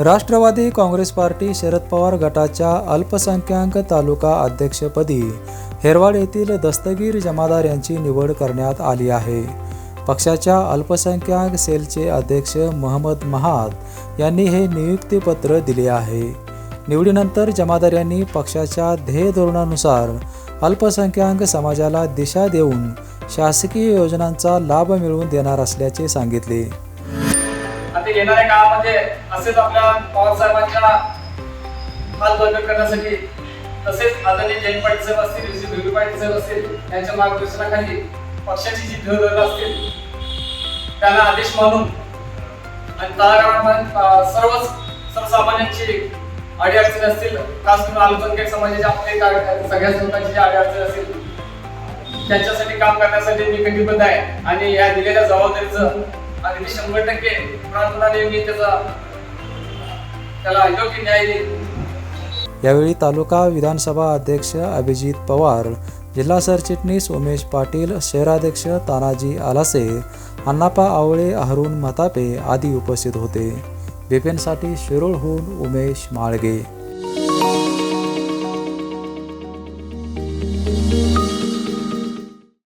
Rashtrawadi Congress Party Sharad Pawar गटाच्या अल्पसंख्याक तालुका अध्यक्षपदी हेरवाड येथील दस्तगीर जमादार यांची निवड करण्यात आली आहे. पक्षाच्या अल्पसंख्याक सेलचे अध्यक्ष महमद महाद यांनी हे नियुक्तीपत्र दिले आहे. निवडीनंतर जमादार यांनी पक्षाच्या ध्येय धोरणानुसार अल्पसंख्याक समाजाला दिशा देऊन शासकीय योजनांचा लाभ मिळवून देणार असल्याचे सांगितले. आता येणाऱ्या काळामध्ये असेच आपल्या पवार साहेबांच्या हात बदल करण्यासाठी तसेच आदरणीय जयंत पाटील साहेब असतील श्री भिवरी पाटील साहेब असतील यांच्या मार्गदर्शनाखाली पक्षाची जी धोरण असतील त्यांना आदेश मानून आणि तळागाळामध्ये सर्वच सर्वसामान्यांची अडीअडचणी असतील खास करून अल्पसंख्याक समाजाच्या आपले सगळ्याच लोकांची जी अडीअडचणी असतील त्यांच्यासाठी काम करण्यासाठी मी कटिबद्ध आहे. आणि या दिलेल्या जबाबदारीचं अगदी शंभर टक्के प्रार्थनाने मी त्याचा त्याला योग्य न्याय देईन. यावेळी तालुका विधानसभा अध्यक्ष अभिजित पवार जिल्हा सरचिटणीस उमेश पाटील शहराध्यक्ष तानाजी आलासे अण्णापा आवळे अहरुण मतापे आदी उपस्थित होते. बिपिनसाठी शिरोळहून उमेश माळगे.